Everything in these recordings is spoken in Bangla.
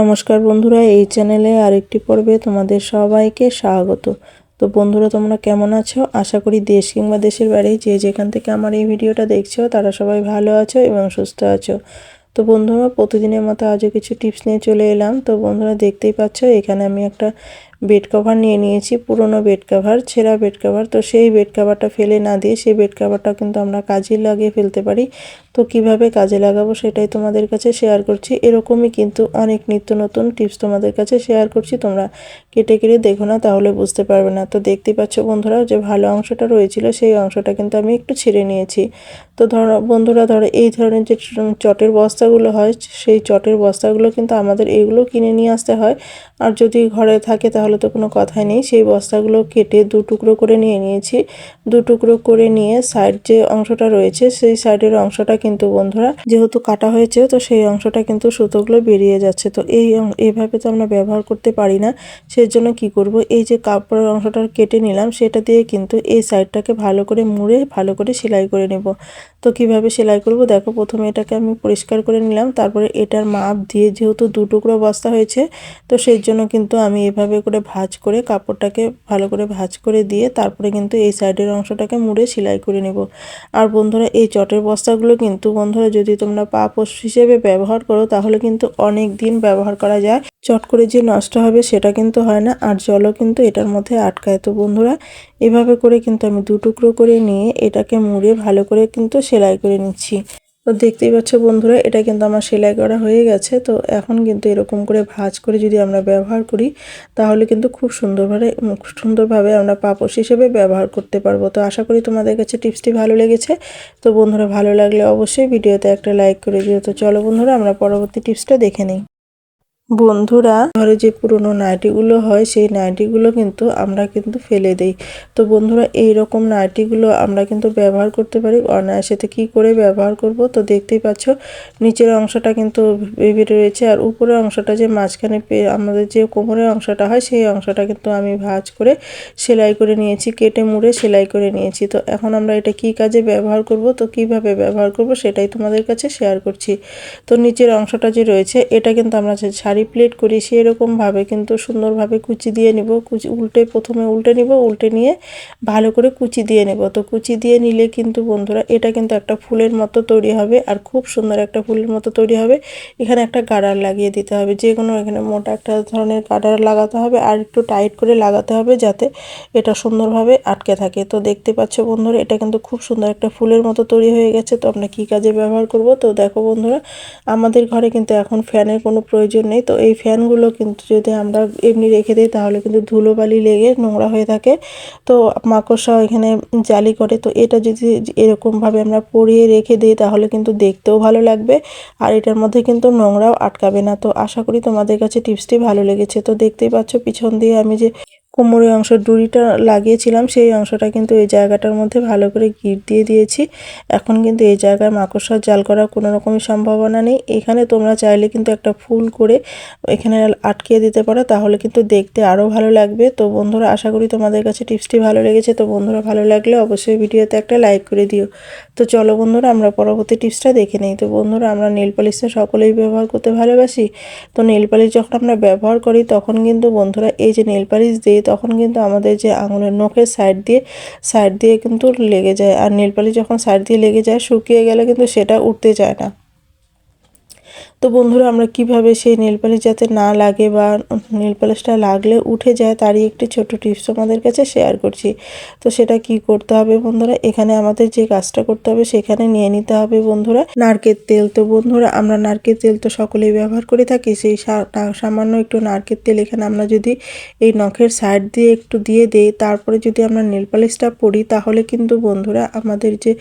নমস্কার বন্ধুরা, এই চ্যানেলে আরেকটি পর্বে তোমাদের সবাইকে স্বাগত। তো বন্ধুরা, তোমরা কেমন আছো? আশা করি দেশ কিংবা দেশের বাইরে যে যেখান থেকে আমার এই ভিডিওটা দেখছ, তারা সবাই ভালো আছো এবং সুস্থ আছো। তো বন্ধুরা, প্রতিদিনের মতো আজও কিছু টিপস নিয়ে চলে এলাম। তো বন্ধুরা, দেখতেই পাচ্ছ, এখানে আমি একটা বেড কভার নিয়ে নিয়েছি, পুরনো বেড কভার ছেঁড়া বেড কভার তো সেই বেড কভারটা ফেলে না দিয়ে সেই বেড কভারটা কিন্তু আমরা কাজে লাগিয়ে ফেলতে পারি। তো কীভাবে কাজে লাগাবো সেটাই তোমাদের কাছে শেয়ার করছি। এরকমই কিন্তু অনেক নিত্য নতুন টিপস তোমাদের কাছে শেয়ার করছি। তোমরা কেটে কেটে দেখো না, তাহলে বুঝতে পারবে না। তো দেখতেই পাচ্ছ বন্ধুরা, যে ভালো অংশটা রয়েছিল, সেই অংশটা কিন্তু আমি একটু ছিঁড়ে নিয়েছি। তো ধরো, বন্ধুরা ধরো, এই ধরনের যে চটের বস্তাগুলো হয়, সেই চটের বস্তাগুলো কিন্তু আমাদের এগুলো কিনে নিয়ে আসতে হয়। আর যদি ঘরে থাকে তাহলে তো কোনো কথাই নেই। সেই বস্তাগুলো কেটে দু টুকরো করে নিয়ে নিয়েছি। দু টুকরো করে নিয়ে সাইড যে অংশটা রয়েছে, সেই সাইডের অংশটা কিন্তু বন্ধুরা যেহেতু কাটা হয়েছে, তো সেই অংশটা কিন্তু সুতোগুলো বেরিয়ে যাচ্ছে। তো এই এইভাবে তো আমরা ব্যবহার করতে পারি না। সেই জন্য কি করব? এই যে কাপড়ের অংশটা কেটে নিলাম, সেটা দিয়ে কিন্তু এই সাইডটাকে ভালো করে মুড়ে, ভালো করে সেলাই করে নেব। তো কীভাবে সেলাই করব? দেখো, প্রথমে এটাকে আমি পরিষ্কার করে নিলাম। তারপরে এটার মাপ দিয়ে যেহেতু দু টুকরো বস্তা হয়েছে, তো সেই জন্য কিন্তু আমি এভাবে করে ভাজ করে কাপড়টাকে ভালো করে ভাজ করে দিয়ে তারপরে কিন্তু এই সাইডের অংশটাকে মুড়ে সেলাই করে নেব। আর বন্ধুরা, এই চটের বস্তাগুলো কিন্তু বন্ধুরা যদি তোমরা পাপোশ হিসেবে ব্যবহার করো, তাহলে কিন্তু অনেক দিন ব্যবহার করা যায়। চট করে যে নষ্ট হবে সেটা কিন্তু হয় না, আর জলও কিন্তু এটার মধ্যে আটকায়। তো বন্ধুরা, এভাবে করে কিন্তু আমি দু টুকরো করে নিয়ে এটাকে মুড়ে ভালো করে কিন্তু সেলাই করে নিচ্ছি। তো দেখতেই পাচ্ছ বন্ধুরা, এটা কিন্তু আমার সেলাই করা হয়ে গেছে। তো এখন কিন্তু এরকম করে ভাজ করে যদি আমরা ব্যবহার করি, তাহলে কিন্তু খুব সুন্দরভাবে সুন্দরভাবে আমরা পাপোশ হিসেবে ব্যবহার করতে পারব। তো আশা করি তোমাদের কাছে টিপসটি ভালো লেগেছে। তো বন্ধুরা, ভালো লাগলে অবশ্যই ভিডিওতে একটা লাইক করে দিও। তো চলো বন্ধুরা, আমরা পরবর্তী টিপসটা দেখে নিই। বন্ধুরা, ঘরে যে পুরনো নাইটিগুলো হয়, সেই নাইটিগুলো কিন্তু আমরা কিন্তু ফেলে দেই। তো বন্ধুরা এই রকম নাইটিগুলো আমরা কিন্তু ব্যবহার করতে পারি। অনায়াসেতে কি করে ব্যবহার করব? তো দেখতেই পাচ্ছ, নিচের অংশটা কিন্তু বেরিয়ে রয়েছে আর উপরের অংশটা যে মাঝখানে আমাদের যে কোমরের অংশটা হয়, সেই অংশটা কিন্তু আমি ভাজ করে সেলাই করে নিয়েছি, কেটে মুড়ে সেলাই করে নিয়েছি। তো এখন আমরা এটা কি কাজে ব্যবহার করব? তো কীভাবে ব্যবহার করব? সেটাই তোমাদের কাছে শেয়ার করছি। তো নিচের অংশটা যে রয়েছে, এটা কিন্তু আমরা শাড়ি শাড়ি প্লেট করি সেরকমভাবে, কিন্তু সুন্দরভাবে কুচি দিয়ে নেব। কুচি, উল্টে প্রথমে উল্টে নিব, উল্টে নিয়ে ভালো করে কুচি দিয়ে নেব। তো কুচি দিয়ে নিলে কিন্তু বন্ধুরা এটা কিন্তু একটা ফুলের মতো তৈরি হবে আর খুব সুন্দর একটা ফুলের মতো তৈরি হবে। এখানে একটা গাডার লাগিয়ে দিতে হবে, যে কোনো এখানে মোটা একটা ধরনের গাডার লাগাতে হবে আর একটু টাইট করে লাগাতে হবে যাতে এটা সুন্দরভাবে আটকে থাকে। তো দেখতে পাচ্ছ বন্ধুরা, এটা কিন্তু খুব সুন্দর একটা ফুলের মতো তৈরি হয়ে গেছে। তো আমরা কী কাজে ব্যবহার করব? তো দেখো বন্ধুরা, আমাদের ঘরে কিন্তু এখন ফ্যানের কোনো প্রয়োজন নেই। তো এই ফ্যানগুলো কিন্তু যদি আমরা এমনি রেখে দিই, তাহলে কিন্তু ধুলোবালি লেগে নোংরা হয়ে থাকে। তো মাকড়সা এখানে জালি করে। তো এটা যদি এরকমভাবে আমরা পরিয়ে রেখে দিই, তাহলে কিন্তু দেখতেও ভালো লাগবে। আর এটার মধ্যে কিন্তু নোংরাও আটকাবে না। তো আশা করি তোমাদের কাছে টিপসটি ভালো লেগেছে। তো দেখতেই পাচ্ছ, পিছন দিয়ে আমি যে কোমরের অংশ ডুরিটা লাগিয়েছিলাম, সেই অংশটা কিন্তু এই জায়গাটার মধ্যে ভালো করে গিট দিয়ে দিয়েছি। এখন কিন্তু এই জায়গায় মাকড়সার জাল করার কোনো রকমই সম্ভাবনা নেই। এখানে তোমরা চাইলে কিন্তু একটা ফুল করে এখানে আটকিয়ে দিতে পারো, তাহলে কিন্তু দেখতে আরও ভালো লাগবে। তো বন্ধুরা, আশা করি তোমাদের কাছে টিপসটি ভালো লেগেছে। তো বন্ধুরা, ভালো লাগলে অবশ্যই ভিডিওতে একটা লাইক করে দিও। তো চলো বন্ধুরা, আমরা পরবর্তী টিপসটা দেখে নিই। তো বন্ধুরা, আমরা নেল পালিশটা সকলেই ব্যবহার করতে ভালোবাসি। তো নেল পালিশ যখন আমরা ব্যবহার করি, তখন কিন্তু বন্ধুরা, এই যে নেল পালিশ দিই তখন কিন্তু আমাদের যে আঙুলের নখের সাইড দিয়ে সাইড দিয়ে কিন্তু লেগে যায়। আর নীলপালি যখন সাইড দিয়ে লেগে যায়, শুকিয়ে গেলে কিন্তু সেটা উঠতে চায় না। তো বন্ধুরা, আমরা কীভাবে সেই নেল পালিশ যাতে না লাগে বা নেল পালিশটা লাগলে উঠে যায় তারই একটি ছোট টিপস আমাদের কাছে শেয়ার করছি। তো সেটা কি করতে হবে বন্ধুরা, এখানে আমাদের যে কাজটা করতে হবে সেখানে নিয়ে নিতে হবে বন্ধুরা। নারকেল তেল তো বন্ধুরা, আমরা নারকেল তেল তো সকলেই ব্যবহার করে থাকি, সেই সামান্য একটু নারকেল তেল এখানে আমরা যদি এই নখের সাইড দিয়ে একটু দিয়ে দেই, তারপরে যদি আমরা নেল পালিশটা পরি, তাহলে কিন্তু বন্ধুরা আমাদের যে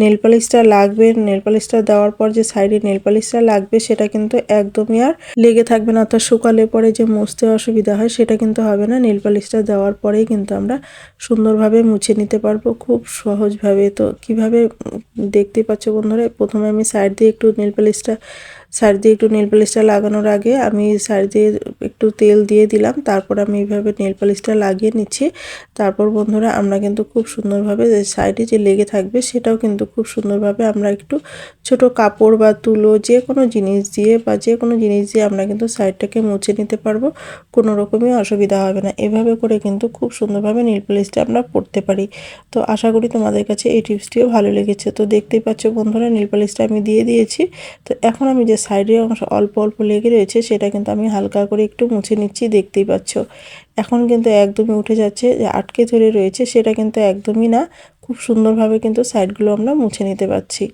নেল পালিশটা লাগবে নেল পালিশটা দেওয়ার পর যে সাইডে নেল পালিশটা লাগবে, সেটা কিন্তু একদমই আর লেগে থাকবে না। অর্থাৎ শুকালে পরে যে মুছতে অসুবিধা হয়, সেটা কিন্তু হবে না। নীল পালিশটা দেওয়ার পরেই কিন্তু আমরা সুন্দরভাবে মুছে নিতে পারব খুব সহজভাবে। তো কীভাবে দেখতে পাচ্ছ বন্ধুরা, প্রথমে আমি সাইড দিয়ে একটু নীল পালিশটা সাইড দিয়ে একটু নীল পালিশটা লাগানোর আগে আমি সাইড দিয়ে একটু তেল দিয়ে দিলাম, তারপর আমি এইভাবে নেল পালিশটা লাগিয়ে নিচ্ছি। তারপর বন্ধুরা, আমরা কিন্তু খুব সুন্দরভাবে যে সাইডে যে লেগে থাকবে সেটাও কিন্তু খুব সুন্দরভাবে আমরা একটু ছোট কাপড় বা তুলো যে কোনো জিনিস দিয়ে বা যে কোনো জিনিস দিয়ে আমরা কিন্তু সাইডটাকে মুছে নিতে পারব, কোনো রকমই অসুবিধা হবে না। এভাবে করে কিন্তু খুব সুন্দরভাবে নীল পালিশটা আমরা পরতে পারি। তো আশা করি তোমাদের কাছে এই টিপসটিও ভালো লেগেছে। তো দেখতেই পাচ্ছ বন্ধুরা, নীল পালিশটা আমি দিয়ে দিয়েছি। তো এখন আমি যে সাইডের অংশ অল্প অল্প লেগে রয়েছে, সেটা কিন্তু আমি হালকা করে একটু মুছে নিচ্ছি, দেখতেই পাচ্ছ। এখন কিন্তু একদমই উঠে যাচ্ছে, যে আটকে ধরে রয়েছে, সেটা কিন্তু একদমই না। খুব সুন্দরভাবে কিন্তু সাইডগুলো আমরা মুছে নিতে পারছি।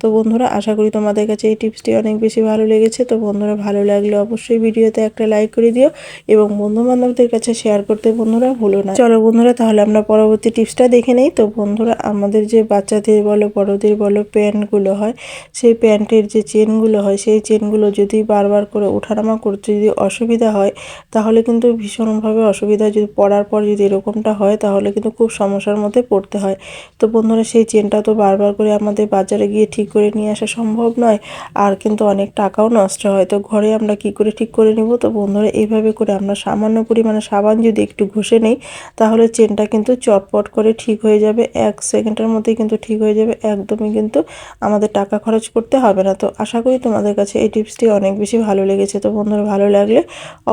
তো বন্ধুরা, আশা করি তোমাদের কাছে এই টিপসটি অনেক বেশি ভালো লেগেছে। তো বন্ধুরা, ভালো লাগলে অবশ্যই ভিডিওতে একটা লাইক করে দিও এবং বন্ধু বান্ধবদের কাছে শেয়ার করতে বন্ধুরা ভুলো না। চলো বন্ধুরা, তাহলে আমরা পরবর্তী টিপসটা দেখে নেই। তো বন্ধুরা, আমাদের যে বাচ্চাদের বলো, বড়দের বলো প্যান্টগুলো হয়, সেই প্যান্টের যে চেনগুলো হয়, সেই চেনগুলো যদি বারবার করে ওঠানামা করতে যদি অসুবিধা হয়, তাহলে কিন্তু ভীষণভাবে অসুবিধা। যদি পড়ার পর যদি এরকমটা হয়, তাহলে কিন্তু খুব সমস্যার মধ্যে পড়তে হয়। তো বন্ধুরা, সেই চেনটা তো বারবার করে আমাদের বাজারে গিয়ে ঠিক করে নিয়ে আসা সম্ভব নয়। আর কিন্তু অনেক টাকাও নষ্ট হয়। তো ঘরে আমরা কি করে ঠিক করে নিব? তো বন্ধুরা, এইভাবে করে আমরা সামান্য পরিমাণে সাবান যদি একটু ঘষে নেই, তাহলে চেনটা কিন্তু চটপট করে ঠিক হয়ে যাবে। এক সেকেন্ডের মধ্যেই কিন্তু ঠিক হয়ে যাবে। একদমই কিন্তু আমাদের টাকা খরচ করতে হবে না। তো আশা করি তোমাদের কাছে এই টিপসটি অনেক বেশি ভালো লেগেছে। তো বন্ধুরা, ভালো লাগলে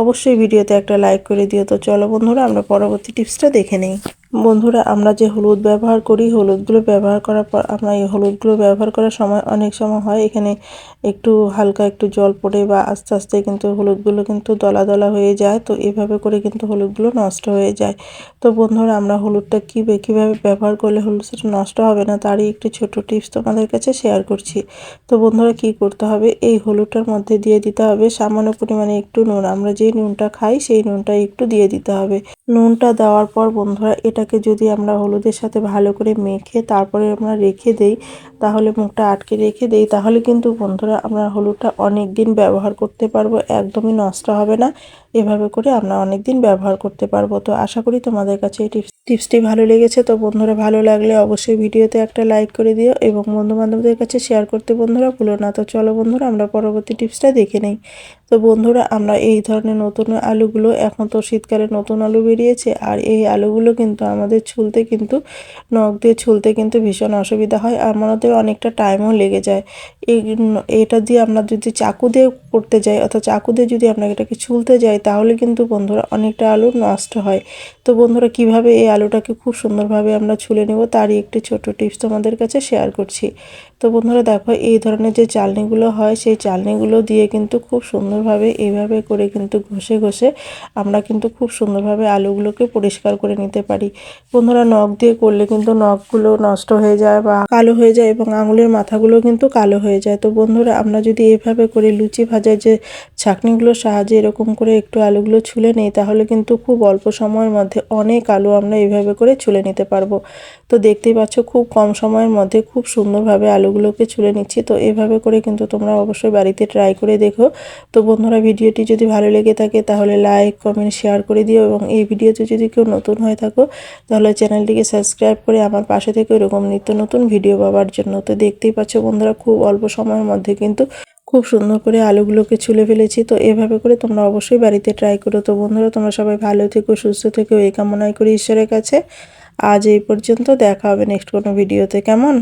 অবশ্যই ভিডিওতে একটা লাইক করে দিও। তো চলো বন্ধুরা, আমরা পরবর্তী টিপসটা দেখে নিই। বন্ধুরা, আমরা যে হলুদ ব্যবহার করি, হলুদগুলো ব্যবহার করার পর আমরা এই হলুদগুলো ব্যবহার করার সময় অনেক সময় হয়, এখানে একটু হালকা একটু জল পড়ে বা আস্তে আস্তে কিন্তু হলুদগুলো কিন্তু দলা দলা হয়ে যায়, তো এভাবে করে কিন্তু হলুদগুলো নষ্ট হয়ে যায়। তো বন্ধুরা, আমরা হলুদটা কী কীভাবে ব্যবহার করলে হলুদ সেটা নষ্ট হবে না, তারই একটি ছোট টিপস তোমাদের কাছে শেয়ার করছি। তো বন্ধুরা, কি করতে হবে? এই হলুদটার মধ্যে দিয়ে দিতে হবে সামান্য পরিমাণে একটু নুন, আমরা যে নুনটা খাই সেই নুনটা একটু দিয়ে দিতে হবে। নুনটা দেওয়ার পর বন্ধুরা এটাকে যদি আমরা হলুদের সাথে ভালো করে মেখে তারপরে আমরা রেখে দেই, তাহলে মুখটা আটকে রেখে দেই, তাহলে কিন্তু বন্ধুরা আমরা হলুদটা অনেক দিন ব্যবহার করতে পারব, একদমই নষ্ট হবে না। এভাবে করে আমরা অনেক দিন ব্যবহার করতে পারব। তো আশা করি তোমাদের কাছে এই টিপস টিপসটি ভালো লেগেছে। তো বন্ধুরা, ভালো লাগলে অবশ্যই ভিডিওতে একটা লাইক করে দিও এবং বন্ধু বান্ধবদের কাছে শেয়ার করতে বন্ধুরা ভুলো না। তো চলো বন্ধুরা, আমরা পরবর্তী টিপসটা দেখে নেই। তো বন্ধুরা, আমরা এই ধরনের নতুন আলুগুলো, এখন তো শীতকালে নতুন আলু বেরিয়েছে আর এই আলুগুলো কিন্তু আমাদের ছুলতে কিন্তু, নখ দিয়ে ছুলতে কিন্তু ভীষণ অসুবিধা হয়। আর আমাদের অনেকটা টাইমও লেগে যায়। এই এটা দিয়ে আমরা যদি চাকু দিয়ে করতে যাই, অর্থাৎ চাকু দিয়ে যদি আমরা এটাকে ছুলতে যাই তাহলে কিন্তু বন্ধুরা অনেকটা আলু নষ্ট হয়। তো বন্ধুরা কীভাবে এই আলুটাকে খুব সুন্দরভাবে আমরা ছুলে নেব তারই একটি ছোট টিপস তোমাদের কাছে শেয়ার করছি। তো বন্ধুরা দেখো, এই ধরনের যে চালনিগুলো হয়, সেই চালনিগুলো দিয়ে কিন্তু খুব সুন্দরভাবে এইভাবে করে কিন্তু ঘষে ঘষে আমরা কিন্তু খুব সুন্দরভাবে আলুগুলোকে পরিষ্কার করে নিতে পারি। বন্ধুরা নখ দিয়ে করলে কিন্তু নখগুলো নষ্ট হয়ে যায় বা কালো হয়ে যায় এবং আঙুলের মাথাগুলো কিন্তু কালো হয়ে যায়। তো বন্ধুরা আমরা যদি এভাবে করে লুচি ভাজার যে ছাঁকনিগুলোর সাহায্যে এরকম করে একটু আলুগুলো ছুলে নিই, তাহলে কিন্তু খুব অল্প সময়ের মধ্যে অনেক আলু আমরা এইভাবে করে ছুলে নিতে পারব। তো দেখতেই পাচ্ছ খুব কম সময়ের মধ্যে খুব সুন্দরভাবে আলুগুলোকে ছুলে নিচ্ছি। তো এভাবে করে কিন্তু তোমরা অবশ্যই বাড়িতে ট্রাই করে দেখো। তো বন্ধুরা, ভিডিওটি যদি ভালো লেগে থাকে তাহলে লাইক কমেন্ট শেয়ার করে দিও এবং এই ভিডিওতে যদি কেউ নতুন হয়ে থাকো তাহলে চ্যানেলটিকে সাবস্ক্রাইব করে আমার পাশে থেকে এরকম নিত্য নতুন ভিডিও পাওয়ার জন্য। তো দেখতেই পাচ্ছ বন্ধুরা, খুব অল্প সময়ের মধ্যে কিন্তু খুব সুন্দর করে আলুগুলোকে ছুলে ফেলেছি। তো এভাবে করে তোমরা অবশ্যই বাড়িতে ট্রাই করো। তো বন্ধুরা, তোমরা সবাই ভালো থেকো, সুস্থ থেকো। এই কামনাই করি ঈশ্বরের কাছে। আজ এই পর্যন্ত দেখা হবে নেক্সট কোনো ভিডিওতে কেমন?